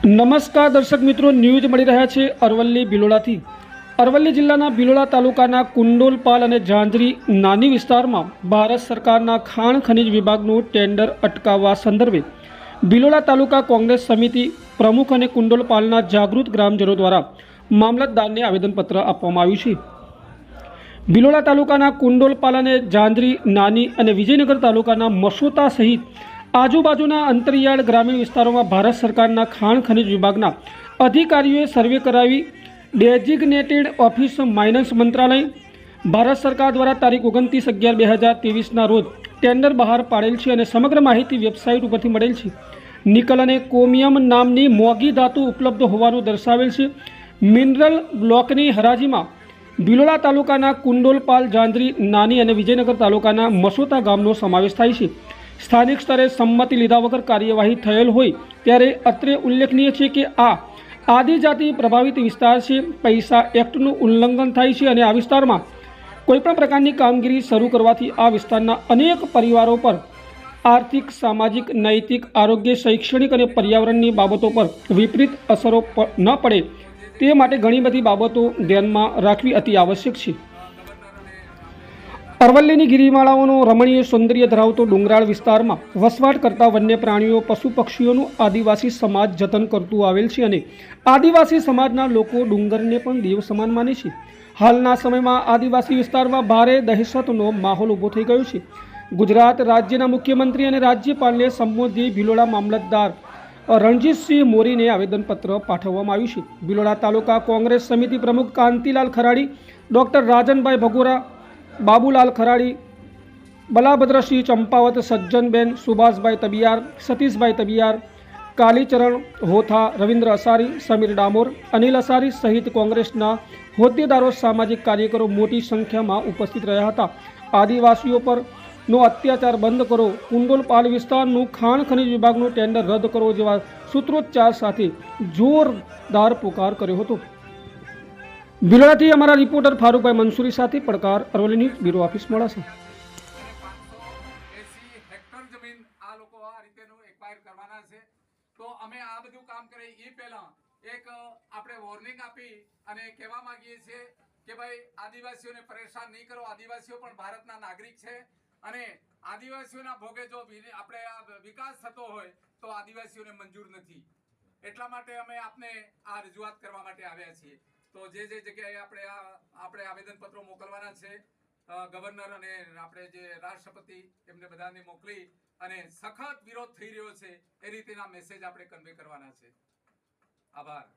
નમસ્કાર દર્શક મિત્રો, ન્યૂઝ મળી રહ્યા છે અરવલ્લી બિલોડાથી. અરવલ્લી જિલ્લાના બિલોડા તાલુકાના કુંડોલપાલ અને ઝાંઝરી નાની વિસ્તારમાં ભારત સરકારના ખાણ ખનિજ વિભાગનું ટેન્ડર અટકાવવા સંદર્ભે બિલોડા તાલુકા કોંગ્રેસ સમિતિ પ્રમુખ અને કુંડોલપાલના જાગૃત ગ્રામજનો દ્વારા મામલતદારને આવેદનપત્ર આપવામાં આવ્યું છે. બિલોડા તાલુકાના કુંડોલપાલ અને ઝાંઝરી નાની અને વિજયનગર તાલુકાના મસોતા સહિત આજુબાજુના અંતરિયાળ ગ્રામીણ વિસ્તારોમાં ભારત સરકારના ખાણ ખનિજ વિભાગના અધિકારીઓએ સર્વે કરાવી. ડેઝિગ્નેટેડ ઓફિસ માઇનસ મંત્રાલય. ભારત સરકાર દ્વારા તારીખ ઓગણત્રીસ અગિયાર બે હજાર ત્રેવીસના રોજ ટેન્ડર બહાર પાડેલ છે અને સમગ્ર માહિતી વેબસાઇટ ઉપરથી મળેલ છે. નિકલ અને કોમિયમ નામની મોંઘી ધાતુ ઉપલબ્ધ હોવાનું દર્શાવેલ છે. મિનરલ બ્લોકની હરાજીમાં બિલોડા તાલુકાના કુંડોલપાલ જાંજરી નાની અને વિજયનગર તાલુકાના મસોતા ગામનો સમાવેશ થાય છે. સ્થાનિક સ્તરે સંમતિ લીધા વગર કાર્યવાહી થયેલ હોય ત્યારે અત્રે ઉલ્લેખનીય છે કે આ આદિજાતિ પ્રભાવિત વિસ્તાર છે. પૈસા એક્ટનું ઉલ્લંઘન થાય છે અને આ વિસ્તારમાં કોઈપણ પ્રકારની કામગીરી શરૂ કરવાથી આ વિસ્તારના અનેક પરિવારો પર આર્થિક, સામાજિક, નૈતિક, આરોગ્ય, શૈક્ષણિક અને પર્યાવરણની બાબતો પર વિપરીત અસરો ન પડે તે માટે ઘણી બધી બાબતો ધ્યાનમાં રાખવી અતિ આવશ્યક છે. અરવલ્લીની ગિરિમાળાઓનો રમણીય સૌંદર્ય ધરાવતો ડુંગરાળ વિસ્તારમાં વસવાટ કરતા વન્ય પ્રાણીઓ પશુ પક્ષીઓનું આદિવાસી સમાજ જતન કરતું આવેલ છે અને આદિવાસી સમાજના લોકો ડુંગરને પણ દેવ સમાન માને છે. હાલના સમયમાં આદિવાસી વિસ્તારમાં ભારે દહેશતનો માહોલ ઊભો થઈ ગયો છે. ગુજરાત રાજ્યના મુખ્યમંત્રી અને રાજ્યપાલને સંબોધી ભિલોડા મામલતદાર રણજીતસિંહ મોરીને આવેદનપત્ર પાઠવવામાં આવ્યું છે. ભિલોડા તાલુકા કોંગ્રેસ સમિતિ પ્રમુખ કાંતિલાલ ખરાડી, ડૉક્ટર રાજનભાઈ ભગોરા બાબુલાલ ખરાડી, બલાભદ્રસિંહ ચંપાવત, સજ્જનબેન, સુભાષભાઈ તબિયાર, સતીશભાઈ તબિયાર, કાલીચરણ, હોથા, રવિન્દ્ર અસારી, સમીર ડામોર, અનિલ અસારી સહિત કોંગ્રેસના હોદ્દેદારો સામાજિક કાર્યકરો મોટી સંખ્યામાં ઉપસ્થિત રહ્યા હતા. આદિવાસીઓ પર નો અત્યાચાર બંધ કરો કુંડોલપાલ વિસ્તારનું ખાણ ખનિજ વિભાગનું ટેન્ડર રદ કરો જેવા સૂત્રોચ્ચાર સાથે જોરદાર પુકાર કર્યો હતો. ભિલોડાથી અમારા રિપોર્ટર ફારૂકભાઈ મંસૂરી સાથે પડકાર અરવલ્લી ન્યૂઝ બ્યુરો ઓફિસ મળશે તો અમે આ બધું કામ કરીએ એ પહેલા એક આપણે વોર્નિંગ આપી અને કહેવા માંગીએ છીએ કે ભાઈ આદિવાસીઓને પરેશાન નહીં કરો આદિવાસીઓ પણ ભારતના નાગરિક છે અને આદિવાસીઓના ભોગે જો આપણે આ વિકાસ થતો હોય તો આદિવાસીઓને મંજૂર નથી. એટલા માટે અમે આપને આ રજૂઆત કરવા માટે આવ્યા છીએ. તો જે જે જગ્યાએ આપણે આપણે આવેદનપત્રો મોકલવાના છે ગવર્નર અને આપણે જે રાષ્ટ્રપતિ, એમને બધાને મોકલી અને સખત વિરોધ થઈ રહ્યો છે, એ રીતેના મેસેજ આપણે કન્વે કરવાના છે. આભાર.